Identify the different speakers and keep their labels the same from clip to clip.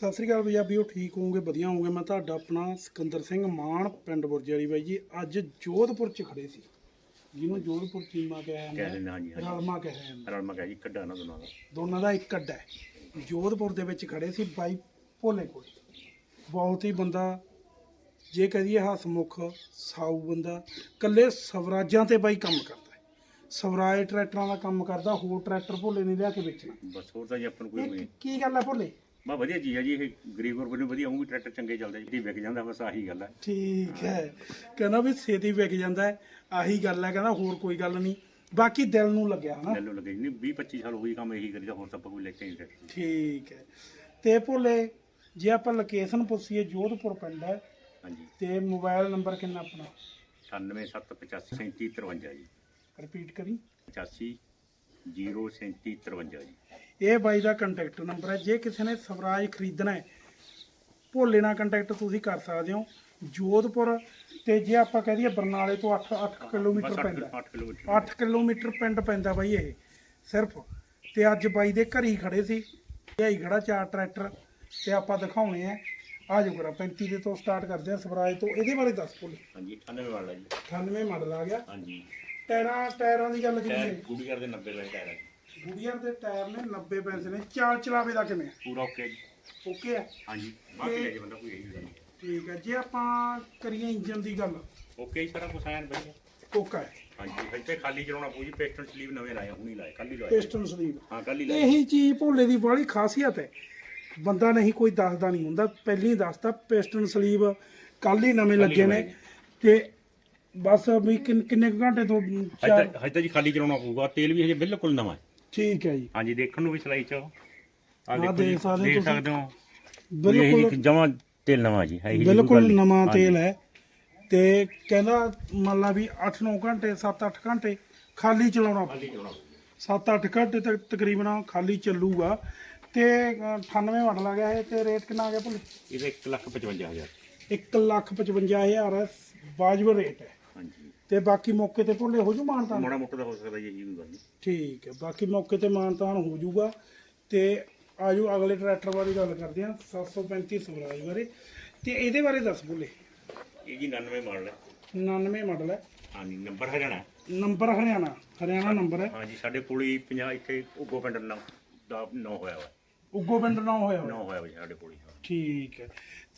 Speaker 1: ਸਤਿ ਸ੍ਰੀ ਅਕਾਲ ਪੰਜਾਬੀਓ ਠੀਕ ਹੋਵੋਗੇ ਵਧੀਆ ਹੋਵੋਗੇ। ਮੈਂ ਤੁਹਾਡਾ ਆਪਣਾ ਸਿਕੰਦਰ ਸਿੰਘ ਮਾਨ ਪਿੰਡ ਬੁਰਜੇ ਵਾਲੀ ਬਾਈ ਜੀ। ਅੱਜ ਜੋਧਪੁਰ ਚ ਖੜੇ ਸੀ। ਜਿਹਨੂੰ ਜੋਧਪੁਰ ਚੀਮਾ ਕਿਹਾ ਜਾਂਦਾ ਰਲਮਾ ਕਿਹਾ ਜਾਂਦਾ।
Speaker 2: ਰਲ ਮੈਂ ਕਿਹਾ ਜੀ ਨਾ ਦੋਨਾਂ ਦਾ।
Speaker 1: ਦੋਨਾਂ ਦਾ ਇੱਕ ਅੱਡਾ ਹੈ। ਜੋਧਪੁਰ ਦੇ ਵਿੱਚ ਖੜੇ ਸੀ ਬਾਈ ਭੋਲੇ ਕੋਲ। ਬਹੁਤ ਹੀ ਬੰਦਾ ਜੇ ਕਹੀਏ ਹਸਮੁਖ ਸਾਊ ਬੰਦਾ। ਕੱਲੇ ਸਵਰਾਜਾਂ ਤੇ ਬਾਈ ਕੰਮ ਕਰਦਾ ਸਵਰਾਜ ਟਰੈਕਟਰਾਂ ਦਾ ਕੰਮ ਕਰਦਾ ਹੋਰ ਟਰੈਕਟਰ ਭੋਲੇ ਨਹੀਂ ਲਿਆ ਕੇ ਵੇਚਣਾ।
Speaker 2: ਬਸ ਹੋਰ ਤਾਂ ਜੀ ਆਪਾਂ ਨੂੰ ਕੋਈ
Speaker 1: ਕੀ ਗੱਲ ਹੈ ਭੋਲੇ?
Speaker 2: ਬਾ ਵਧੀਆ ਚੀਜ਼ ਹੈ ਜੀ ਇਹ ਗਰੀਬ ਗੁਰਬੇ ਨੂੰ ਵਧੀਆ ਉਹ ਵੀ ਟਰੈਕਟਰ ਚੰਗੇ ਚੱਲਦੇ ਜੀ ਵਿਕ ਜਾਂਦਾ ਬਸ ਆਹੀ ਗੱਲ ਹੈ।
Speaker 1: ਠੀਕ ਹੈ। ਕਹਿੰਦਾ ਵੀ ਛੇਤੀ ਵਿਕ ਜਾਂਦਾ ਹੈ ਆਹੀ ਗੱਲ ਹੈ ਕਹਿੰਦਾ ਹੋਰ ਕੋਈ ਗੱਲ ਨਹੀਂ। ਬਾਕੀ ਦਿਲ ਨੂੰ ਲੱਗਿਆ ਹਨਾ?
Speaker 2: ਮੈਨੂੰ ਲੱਗੇ ਨਹੀਂ 20 25 ਸਾਲ ਹੋਈ ਕੰਮ ਇਹੀ ਕਰੀਦਾ ਹੋਰ ਤਾਂ ਆਪਾਂ ਕੋਈ ਲੈ ਕੇ ਨਹੀਂ ਟਰੈਕਟਰ।
Speaker 1: ਠੀਕ ਹੈ। ਤੇ ਭੋਲੇ ਜੇ ਆਪਾਂ ਲੋਕੇਸ਼ਨ ਪੁੱਛੀਏ ਜੋਧਪੁਰ ਪਿੰਡ ਹੈ
Speaker 2: ਹਾਂਜੀ।
Speaker 1: ਤੇ ਮੋਬਾਈਲ ਨੰਬਰ ਕਿੰਨਾ ਆਪਣਾ?
Speaker 2: 977553 ਜੀ।
Speaker 1: ਰਿਪੀਟ ਕਰੀ।
Speaker 2: 85 03753 ਜੀ।
Speaker 1: ਇਹ ਬਾਈ ਦਾ ਕੰਟੈਕਟ ਨੰਬਰ ਹੈ। ਜੇ ਕਿਸੇ ਨੇ ਸਵਰਾਜ ਖਰੀਦਣਾ ਹੈ ਭੋਲੇ ਨਾਲ ਕੰਟੈਕਟ ਤੁਸੀਂ ਕਰ ਸਕਦੇ ਹੋ। ਜੋਧਪੁਰ ਤੇ ਜੇ ਆਪਾਂ ਕਹਿ ਦਈਏ ਬਰਨਾਲੇ ਤੋਂ 8 8 ਕਿਲੋਮੀਟਰ ਪੈਂਦਾ।
Speaker 2: 8 ਕਿਲੋਮੀਟਰ
Speaker 1: 8 ਕਿਲੋਮੀਟਰ ਪਿੰਡ ਪੈਂਦਾ ਬਾਈ ਇਹ ਸਿਰਫ। ਤੇ ਅੱਜ ਬਾਈ ਦੇ ਘਰੀ ਖੜੇ ਸੀ। ਇਹ ਖੜਾ ਚਾਰ ਟਰੈਕਟਰ। ਤੇ ਆਪਾਂ ਦਿਖਾਉਣੇ ਆ। ਆ ਜੋ ਕਰਾ 35 ਦੇ ਤੋਂ ਸਟਾਰਟ ਕਰਦੇ ਆ ਸਵਰਾਜ ਤੋਂ। ਇਹਦੇ ਬਾਰੇ ਦੱਸ ਭੋਲੇ।
Speaker 2: ਹਾਂਜੀ 98 ਵਾਲਾ ਜੀ।
Speaker 1: 98 ਮਾਡਲ ਆ ਗਿਆ।
Speaker 2: ਹਾਂਜੀ।
Speaker 1: ਟਾਇਰਾਂ ਟਾਇਰਾਂ ਦੀ ਗੱਲ
Speaker 2: ਟਾਇਰ
Speaker 1: ਕਰੀਏ
Speaker 2: ਗੁੱਡੀ ਕਰਦੇ 90 ਵਾਲੇ ਟਾਇਰ ਹੈ
Speaker 1: ਗੁੜੀਆਂ ਦੇ ਟਾਇਰ ਨੇ 90 ਪੈਸੇ ਨੇ। ਚਾਲ ਚਲਾਵੇ ਦਾ ਕਿਵੇਂ
Speaker 2: ਪੂਰਾ ਓਕੇ ਜੀ।
Speaker 1: ਓਕੇ ਹੈ
Speaker 2: ਹਾਂਜੀ ਬਾਕੀ ਲੈ ਜੇ ਬੰਦਾ ਕੋਈ ਇਹੀ ਨਹੀਂ।
Speaker 1: ਠੀਕ ਹੈ ਜੇ ਆਪਾਂ ਕਰੀਏ ਇੰਜਨ ਦੀ ਗੱਲ।
Speaker 2: ਓਕੇ ਜੀ ਸਾਰਾ ਕੁਛ ਆਇਆ ਬਈ
Speaker 1: ਓਕਾ ਹੈ।
Speaker 2: ਹਾਂਜੀ ਇੱਥੇ ਖਾਲੀ ਚਲਾਉਣਾ ਪਊ ਜੀ ਪਿਸਟਨ ਸਲੀਵ ਨਵੇਂ ਲਾਏ ਹੁਣੀ ਲਾਏ ਕੱਲ ਹੀ ਲਾਏ
Speaker 1: ਪਿਸਟਨ ਸਲੀਵ
Speaker 2: ਹਾਂ ਕੱਲ ਹੀ ਲਾਏ।
Speaker 1: ਇਹੀ ਚੀਜ਼ ਭੋਲੇ ਦੀ ਬੜੀ ਖਾਸੀਅਤ ਹੈ। ਬੰਦਾ ਨਹੀਂ ਕੋਈ ਦੱਸਦਾ ਨਹੀਂ ਹੁੰਦਾ। ਪਹਿਲੀ ਦੱਸਦਾ ਪਿਸਟਨ ਸਲੀਵ ਕੱਲ ਹੀ ਨਵੇਂ ਲੱਗੇ ਨੇ। ਤੇ ਬਸ ਵੀ ਕਿੰਨ- ਕਿੰਨੇ ਕੁ ਘੰਟੇ ਤੋਂ ਚਾਰ
Speaker 2: ਹਜੇ ਹਜੇ ਤਾਂ ਜੀ ਖਾਲੀ ਚਲਾਉਣਾ ਪਊਗਾ ਤੇਲ ਵੀ ਹਜੇ ਬਿਲਕੁਲ ਨਵਾਂ ਹੈ।
Speaker 1: ਠੀਕ ਹੈ ਜੀ।
Speaker 2: ਹਾਂਜੀ ਦੇਖਣ ਨੂੰ ਵੀ ਸਲਾਈ ਚ। ਆ
Speaker 1: ਦੇਖ
Speaker 2: ਦੇਖ
Speaker 1: ਸਕਦੇ
Speaker 2: ਦੇਖ
Speaker 1: ਤੁਸੀਂ।
Speaker 2: ਸਕਦੇ ਹੋ।
Speaker 1: ਬਿਲਕੁਲ
Speaker 2: ਜਮਾ ਤੇਲ ਨਵਾਂ ਜੀ ਹੈ ਹੀ ਨਹੀਂ ਕੋਈ
Speaker 1: ਬਿਲਕੁਲ। ਨਵਾਂ
Speaker 2: ਹਾਂਜੀ।
Speaker 1: ਤੇਲ ਹੈ। ਤੇ ਕਹਿੰਦਾ ਮੰਨ ਲਾ ਵੀ 8-9 ਘੰਟੇ 7-8 ਘੰਟੇ ਖਾਲੀ ਚਲਾਉਣਾ
Speaker 2: ਖਾਲੀ ਚਲਾਉਣਾ
Speaker 1: 7-8 ਘੰਟੇ ਤੱਕ ਤਕਰੀਬਨ ਖਾਲੀ ਚੱਲੂਗਾ। ਤੇ ਅ, 98 ਮਾਡਲ ਆ ਗਿਆ ਇਹ ਤੇ ਰੇਟ ਕਿੰਨਾ ਆ ਗਿਆ ਭੁੱਲ?
Speaker 2: ਇਹਦਾ 1 ਲੱਖ 55000
Speaker 1: 1 ਲੱਖ 55000 ਹੈ ਵਾਜਬ ਰੇਟ ਹੈ। ਤੇ ਬਾਕੀ ਮੌਕੇ ਤੇ ਭੁੱਲੇ ਹੋ ਜੂ ਮਾਨਤਾਨ?
Speaker 2: ਮੋੜਾ ਮੋਟਾ ਦਾ ਹੋ ਸਕਦਾ ਜੀ ਇਹ ਵੀ ਗੱਲ ਨਹੀਂ
Speaker 1: ਠੀਕ ਹੈ ਬਾਕੀ ਮੌਕੇ ਤੇ ਮਾਨਤਾਨ ਹੋ ਜੂਗਾ ਤੇ ਆਜੋ ਅਗਲੇ ਟਰੈਕਟਰ ਬਾਰੇ ਗੱਲ ਕਰਦੇ ਹਾਂ 735 ਸਵਰਾਜ ਬਾਰੇ। ਤੇ ਇਹਦੇ ਬਾਰੇ ਦੱਸ ਭੁੱਲੇ।
Speaker 2: ਇਹ ਜੀ 99 ਮਾਡਲ ਹੈ।
Speaker 1: 99 ਮਾਡਲ ਹੈ।
Speaker 2: ਹਾਂਜੀ number Haryana.
Speaker 1: Number Haryana Haryana number ਹੈ।
Speaker 2: ਹਾਂਜੀ ਸਾਡੇ ਕੋਲ ਹੀ 50 ਇੱਥੇ ਉਗੋ ਪਿੰਡ ਨਾ ਦਾ ਨੌ ਹੋਇਆ ਵਾ
Speaker 1: ਉਗੋ ਪਿੰਡ ਨਾ ਹੋਇਆ ਹੋਇਆ।
Speaker 2: ਨੌ ਹੋਇਆ ਵਾ ਸਾਡੇ ਕੋਲ ਹਾਂ।
Speaker 1: ਠੀਕ ਹੈ।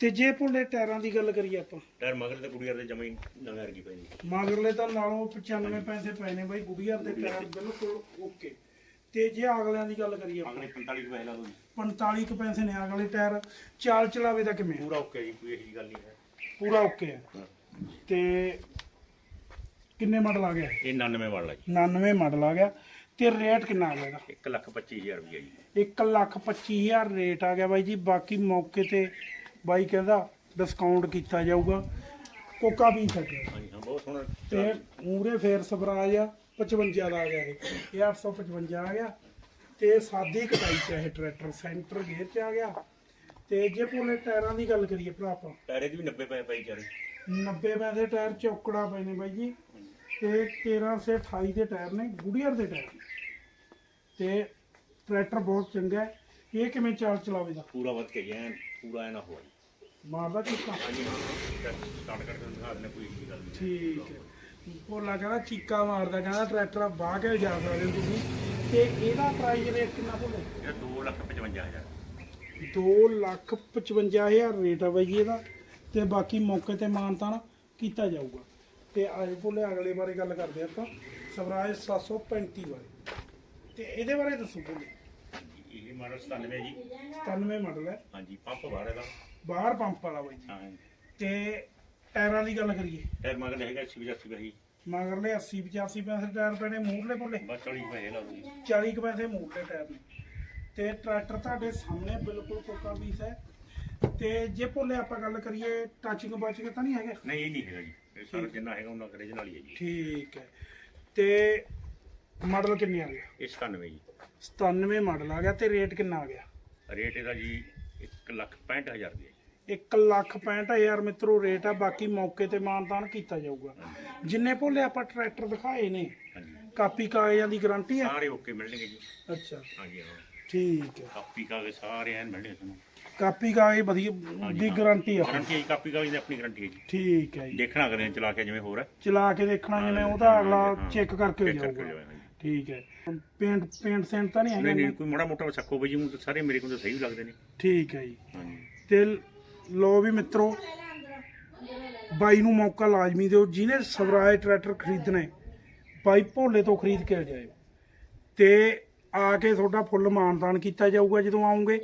Speaker 1: ਤੇ ਜੇ ਭੁੱਲੇ ਟਾਇਰਾਂ ਦੀ ਗੱਲ ਕਰੀਏ ਆਪਾਂ।
Speaker 2: ਟਾਇਰ ਮਗਰ ਤੇ ਕੁੜੀਆਂ ਦੇ ਜਮੀ ਨਵੇਂ ਵਰਗੀ ਪਈ
Speaker 1: ਮਗਰਲੇ ਤਾਂ ਨਾਲੋਂ 95 ਪੈਸੇ ਪਏ ਨੇ ਬਾਈ ਗੁੜੀਅਰ ਦੇ ਟਾਇਰ ਬਿਲਕੁਲ ਓਕੇ ਤੇ ਜੇ ਅਗਲਿਆਂ ਦੀ ਗੱਲ ਕਰੀਏ ਆਪਾਂ,
Speaker 2: ਅਗਲੇ 45 ਰੁਪਏ ਲਾ ਦੋ ਜੀ।
Speaker 1: 45 ਕੁ ਪੈਸੇ ਨੇ ਅਗਲੇ ਟਾਇਰ ਚਾਲ ਚਲਾਵੇ ਦਾ ਕਿਵੇਂ? ਆ?
Speaker 2: ਪੂਰਾ ਓਕੇ ਜੀ ਕੋਈ ਇਹੋ ਗੱਲ ਨਹੀਂ ਹੈ।
Speaker 1: ਪੂਰਾ ਓਕੇ ਹੈ। ਤੇ ਕਿੰਨੇ ਮਾਡਲ ਆ ਗਿਆ
Speaker 2: ਇਹ 99 ਮਾਡਲ ਹੈ ਜੀ।
Speaker 1: 99 ਮਾਡਲ ਆ ਗਿਆ। ਤੇ ਰੇਟ ਕਿੰਨਾ ਆ ਗਿਆ ਇਹਦਾ?
Speaker 2: 1 ਲੱਖ 25000 ਰੁਪਏ ਜੀ।
Speaker 1: 1 ਲੱਖ 25000 ਰੇਟ ਆ ਗਿਆ ਬਾਈ ਜੀ ਬਾਕੀ ਮੌਕੇ ਤੇ ਬਾਈ ਕਹਿੰਦਾ ਡਿਸਕਾਊਂਟ ਕੀਤਾ ਜਾਊਗਾ ਕੋਕਾ ਵੀ
Speaker 2: ਹਾਂਜੀ ਹਾਂ ਬਹੁਤ ਸੋਹਣਾ
Speaker 1: ਤੇ ਮੂਰੇ ਫੇਰ ਸਵਰਾਜ ਆ 55 ਦਾ ਆ ਗਿਆ ਇਹ। ਇਹ 855 ਆ ਗਿਆ। ਤੇ ਸਾਦੀ ਕਟਾਈ ਚ ਇਹ ਟਰੈਕਟਰ ਸੈਂਟਰ ਗੇਅਰ ਚ ਆ ਗਿਆ। ਤੇ ਜੇ ਭੋਲੇ ਟਾਇਰਾਂ ਦੀ ਗੱਲ ਕਰੀਏ ਭਰਾ ਆਪਾਂ।
Speaker 2: ਟਾਇਰ ਵੀ 90 ਪਏ ਪਈ ਚਾਰੇ।
Speaker 1: 90 ਪੈਸੇ ਟਾਇਰ ਚੌਕੜਾ ਪਏ ਨੇ ਬਾਈ ਜੀ। ਤੇ 13 ਸੇ 28 ਦੇ ਟਾਇਰ ਨੇ ਗੁਡੀਅਰ ਦੇ ਟਾਇਰ। ਤੇ ਟਰੈਕਟਰ ਬਹੁਤ ਚੰਗਾ ਹੈ। ਇਹ ਕਿਵੇਂ ਚਾਲ ਚਲਾਵੇ ਦਾ?
Speaker 2: ਪੂਰਾ ਵੱਧ ਕੇ ਗਿਆ ਪੂਰਾ ਐ ਨਾ ਹੋਇਆ
Speaker 1: ਮਾਰਦਾ ਚੀਕਾ
Speaker 2: ਹਾਂਜੀ ਸਟਾਰਟ ਕਰਕੇ ਦਿਖਾ ਦੇਣਾ ਕੋਈ ਗੱਲ ਨਹੀਂ।
Speaker 1: ਠੀਕ ਹੈ। ਭੋਲਾ ਕਹਿੰਦਾ ਚੀਕਾ ਮਾਰਦਾ ਕਹਿੰਦਾ ਟਰੈਕਟਰ ਬਾਹ ਕੇ ਜਾ ਸਕਦੇ ਹੋ ਤੁਸੀਂ। ਤੇ ਇਹਦਾ ਪ੍ਰਾਈਸ ਰੇਟ ਕਿੰਨਾ ਭੋਲੇ
Speaker 2: ਇਹ 2 ਲੱਖ 55000
Speaker 1: 2 ਲੱਖ 55000 ਰੇਟ ਆ ਬਾਈ ਜੀ ਇਹਦਾ। ਤੇ ਬਾਕੀ ਮੌਕੇ ਤੇ ਮਾਨਤਾਨ ਕੀਤਾ ਜਾਊਗਾ। ਤੇ ਅੱਜ ਭੋਲੇ ਅਗਲੇ ਬਾਰੇ ਗੱਲ ਕਰਦੇ ਆਪਾਂ। ਸਵਰਾਜ 735 ਬਾਰੇ। ਤੇ ਇਹਦੇ ਬਾਰੇ ਦੱਸੋ ਭੋਲੇ।
Speaker 2: ਇਹ ਮਾਡਲ 97 ਜੀ।
Speaker 1: 97 ਮਾਡਲ ਹੈ।
Speaker 2: ਹਾਂਜੀ ਪੰਪ ਬਾਹਰ ਇਹਦਾ
Speaker 1: ਬਾਹਰ ਪੰਪ ਵਾਲਾ ਬਾਈ ਜੀ।
Speaker 2: ਹਾਂ।
Speaker 1: ਤੇ ਟਾਇਰਾਂ ਦੀ ਗੱਲ ਕਰੀਏ।
Speaker 2: ਟਾਇਰ ਮਗਰ ਹੈਗਾ 80 85 ਪਈ
Speaker 1: ਮਗਰਲੇ 80 85 ਪੈਸੇ ਟਾਇਰ ਪੈਣੇ ਮੂਹਰਲੇ
Speaker 2: ਬਸ 40 ਪਏ ਲਾ ਦੋ ਜੀ।
Speaker 1: 40 ਕੁ ਪੈਸੇ ਮੂਹਰਲੇ ਟਾਇਰ ਨੇ। ਤੇ ਟਰੈਕਟਰ ਤੁਹਾਡੇ ਸਾਹਮਣੇ ਬਿਲਕੁਲ ਕੋਕਾ ਪੀਸ ਹੈ। ਤੇ ਜੇ ਭੋਲੇ ਆਪਾਂ ਗੱਲ ਕਰੀਏ ਟੱਚਿੰਗ ਬਾਚਿੰਗ ਤਾਂ ਨਹੀਂ ਹੈਗੇ?
Speaker 2: ਨਹੀਂ ਨਹੀਂ ਹੈਗਾ ਜੀ। ਇਹ ਸਾਰਾ ਜਿੰਨਾ ਹੈਗਾ ਉਹਨਾਂ ਕਰੇ ਨਾਲ ਹੀ ਹੈ ਜੀ।
Speaker 1: ਠੀਕ ਹੈ। ਤੇ ਮਾਡਲ ਕਿੰਨੇ ਆ ਗਿਆ
Speaker 2: ਇਹ 97 ਜੀ।
Speaker 1: 97 ਮਾਡਲ ਆ ਗਿਆ ਤੇ ਰੇਟ ਕਿੰਨਾ ਆ ਗਿਆ?
Speaker 2: ਰੇਟ ਇਹਦਾ ਜੀ 1 ਲੱਖ 65000 ਰੁਪਏ
Speaker 1: 1 ਲੱਖ 65000 ਮਿੱਤਰੋ ਰੇਟ ਆ ਬਾਕੀ ਮੌਕੇ ਤੇ ਮਾਨਤਾਨ ਕੀਤਾ ਜਾਊਗਾ। ਜਿੰਨੇ ਭੋਲੇ ਆਪਾਂ ਟਰੈਕਟਰ ਦਿਖਾਏ ਨੇ ਕਾਪੀ ਕਾਗਜ਼ਾਂ ਦੀ ਗਾਰੰਟੀ ਹੈ
Speaker 2: ਸਾਰੇ ਓਕੇ ਮਿਲਣਗੇ ਜੀ।
Speaker 1: ਅੱਛਾ।
Speaker 2: ਹਾਂਜੀ ਹਾਂ।
Speaker 1: ਠੀਕ ਹੈ
Speaker 2: ਕਾਪੀ ਕਾਗਜ਼ ਸਾਰੇ ਐਨ ਮਿਲਣਗੇ ਤੁਹਾਨੂੰ।
Speaker 1: ਕਾਪੀ ਕਾਗਜ਼ ਵਧੀਆ ਦੀ ਗਾਰੰਟੀ ਆ।
Speaker 2: ਗਾਰੰਟੀ ਹੈ ਕਾਪੀ ਕਾਗਜ਼ ਦੀ ਆਪਣੀ ਗਾਰੰਟੀ ਹੈ ਜੀ।
Speaker 1: ਠੀਕ ਹੈ ਜੀ।
Speaker 2: ਦੇਖਣਾ ਕਰੇ ਚਲਾ ਕੇ ਜਿਵੇਂ ਹੋਰ ਹੈ
Speaker 1: ਚਲਾ ਕੇ ਦੇਖਣਾ ਜਿਵੇਂ ਉਹਦਾ ਅਗਲਾ
Speaker 2: ਹਾਂ,
Speaker 1: ਚੈੱਕ ਕਰਕੇ
Speaker 2: ਕਰਕੇ
Speaker 1: ਜਾਊਗਾ। ਠੀਕ ਹੈ। ਪੇਂਟ ਪੇਂਟ ਸੈਂਟ ਤਾਂ ਨਹੀਂ
Speaker 2: ਨਹੀਂ ਨਹੀਂ
Speaker 1: ਹੈਗਾ
Speaker 2: ਕੋਈ ਮਾੜਾ ਮੋਟਾ ਚੱਕੋ ਬਈ ਤਾਂ ਸਾਰੇ ਮੇਰੇ ਕੋਲ ਤਾਂ ਸਹੀ ਲੱਗਦੇ ਨੇ।
Speaker 1: ਠੀਕ ਹੈ ਜੀ।
Speaker 2: ਹਾਂਜੀ।
Speaker 1: ਤੇ ਲੋ ਵੀ ਮਿੱਤਰੋ ਬਾਈ ਨੂੰ ਮੌਕਾ ਲਾਜ਼ਮੀ ਦਿਓ ਜਿਹਨੇ ਸਵਰਾਜ ਟਰੈਕਟਰ ਖਰੀਦਣਾ ਹੈ ਬਾਈ ਭੋਲੇ ਤੋਂ ਖਰੀਦ ਕੇ ਜਾਇਓ ਤੇ ਆ ਕੇ ਤੁਹਾਡਾ ਫੁੱਲ ਮਾਨਦਾਨ ਕੀਤਾ ਜਾਊਗਾ ਜਦੋਂ ਆਉਂਗੇ।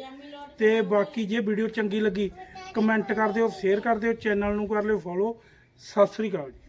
Speaker 1: ਤੇ ਬਾਕੀ ਜੇ ਵੀਡੀਓ ਚੰਗੀ ਲੱਗੀ ਕਮੈਂਟ ਕਰ ਦਿਓ ਸ਼ੇਅਰ ਕਰ ਦਿਓ ਚੈਨਲ ਨੂੰ ਕਰ ਲਿਓ ਫੋਲੋ ਸਤਿ ਸ੍ਰੀ ਅਕਾਲ ਜੀ।